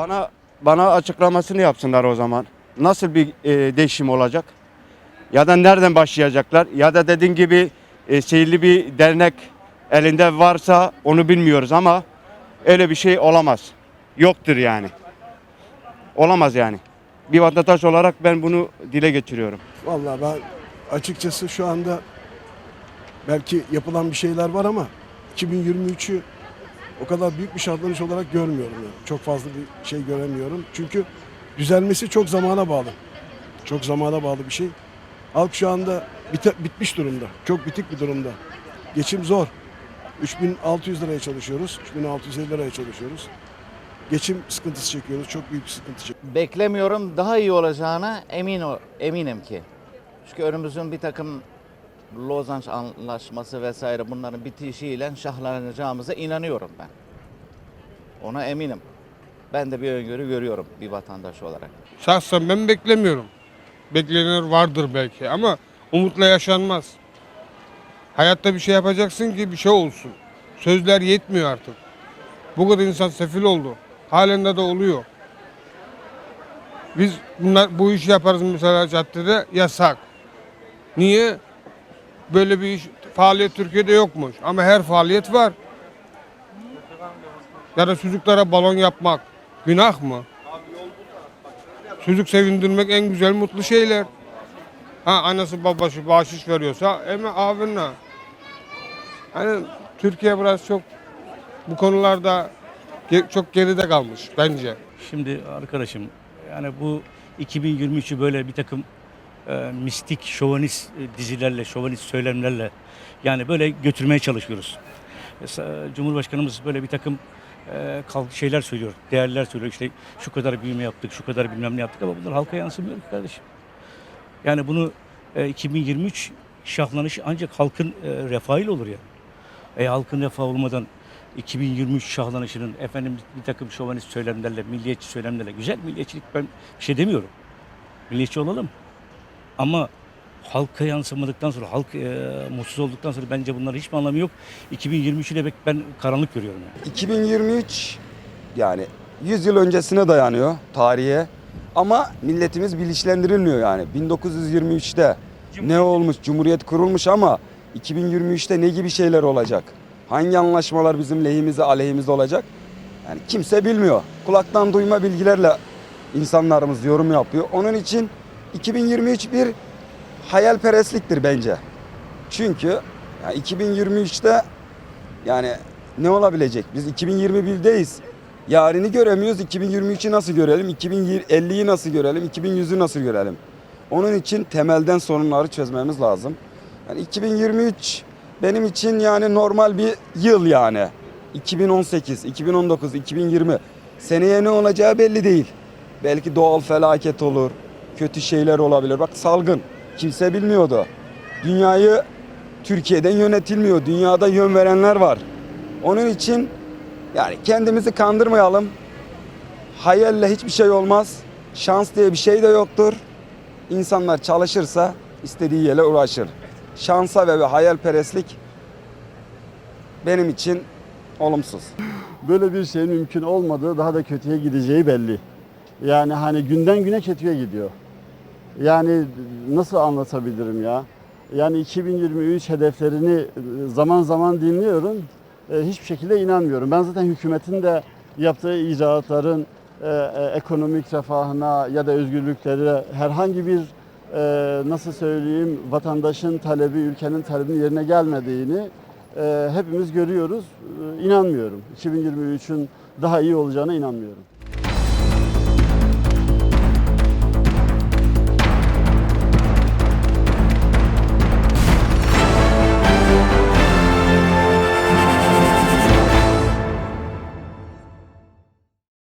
Bana bana açıklamasını yapsınlar o zaman. Nasıl bir e, değişim olacak? Ya da nereden başlayacaklar? Ya da dediğin gibi e, seyirli bir dernek elinde varsa onu bilmiyoruz ama öyle bir şey olamaz. Yoktur yani. Olamaz yani. Bir vatandaş olarak ben bunu dile getiriyorum. Vallahi ben açıkçası şu anda belki yapılan bir şeyler var ama 2023'ü o kadar büyük bir şartlanış olarak görmüyorum. Yani. Çok fazla bir şey göremiyorum. Çünkü düzelmesi çok zamana bağlı. Çok zamana bağlı bir şey. Halk şu anda bite- bitmiş durumda. Çok bitik bir durumda. Geçim zor. 3600 liraya çalışıyoruz. 3650 liraya çalışıyoruz. Geçim sıkıntısı çekiyoruz. Çok büyük bir sıkıntı çekiyoruz. beklemiyorum. Daha iyi olacağına emin o- eminim ki. Çünkü önümüzün bir takım Lozan Anlaşması vesaire bunların bitişiyle şahlanacağımıza inanıyorum ben. Ona eminim. Ben de bir öngörü görüyorum bir vatandaş olarak. Şahsen ben beklemiyorum. Beklenenler vardır belki ama umutla yaşanmaz. Hayatta bir şey yapacaksın ki bir şey olsun. Sözler yetmiyor artık. Bu kadar insan sefil oldu. Halen de oluyor. Biz bunlar bu işi yaparız mesela caddede yasak. Niye? Böyle bir iş faaliyet Türkiye'de yokmuş ama her faaliyet var. Ya da çocuklara balon yapmak günah mı? Çocuk sevindirmek en güzel mutlu şeyler. Ha anası babası bahşiş veriyorsa eme abinle. Hani Türkiye biraz çok bu konularda çok geride kalmış bence. Şimdi arkadaşım yani bu 2023'ü böyle bir takım e, mistik şovanist e, dizilerle, şovanist söylemlerle yani böyle götürmeye çalışıyoruz. Mesela Cumhurbaşkanımız böyle bir takım e, şeyler söylüyor, değerler söylüyor. İşte şu kadar büyüme yaptık, şu kadar bilmem ne yaptık ama bunlar halka yansımıyor ki kardeşim. Yani bunu e, 2023 şahlanışı ancak halkın e, refahıyla olur ya. E, halkın refahı olmadan 2023 şahlanışının efendim bir takım şovanist söylemlerle, milliyetçi söylemlerle güzel milliyetçilik ben bir şey demiyorum. Milliyetçi olalım. Ama halka yansımadıktan sonra, halk e, mutsuz olduktan sonra bence bunların hiçbir anlamı yok. 2023'ü de ben karanlık görüyorum yani. 2023 yani 100 yıl öncesine dayanıyor tarihe. Ama milletimiz bilinçlendirilmiyor yani. 1923'te ne olmuş? Cumhuriyet kurulmuş ama 2023'te ne gibi şeyler olacak? Hangi anlaşmalar bizim lehimize, aleyhimize olacak? Yani kimse bilmiyor. Kulaktan duyma bilgilerle insanlarımız yorum yapıyor. Onun için 2023 bir hayalperestliktir bence. Çünkü ya 2023'te yani ne olabilecek? Biz 2021'deyiz. Yarını göremiyoruz. 2023'ü nasıl görelim? 2050'yi nasıl görelim? 2100'ü nasıl görelim? Onun için temelden sorunları çözmemiz lazım. Yani 2023 benim için yani normal bir yıl yani. 2018, 2019, 2020 seneye ne olacağı belli değil. Belki doğal felaket olur, kötü şeyler olabilir. Bak salgın kimse bilmiyordu. Dünyayı Türkiye'den yönetilmiyor. Dünyada yön verenler var. Onun için yani kendimizi kandırmayalım. Hayalle hiçbir şey olmaz. Şans diye bir şey de yoktur. İnsanlar çalışırsa istediği yere ulaşır. Şansa ve hayalperestlik benim için olumsuz. böyle bir şeyin mümkün olmadığı daha da kötüye gideceği belli. Yani hani günden güne kötüye gidiyor. Yani nasıl anlatabilirim ya? Yani 2023 hedeflerini zaman zaman dinliyorum. E, Hiçbir şekilde inanmıyorum. Ben zaten hükümetin de yaptığı icraatların e, e, ekonomik refahına ya da özgürlüklere herhangi bir e, nasıl söyleyeyim vatandaşın talebi, ülkenin talebinin yerine gelmediğini e, hepimiz görüyoruz. E, İnanmıyorum. 2023'ün daha iyi olacağına inanmıyorum.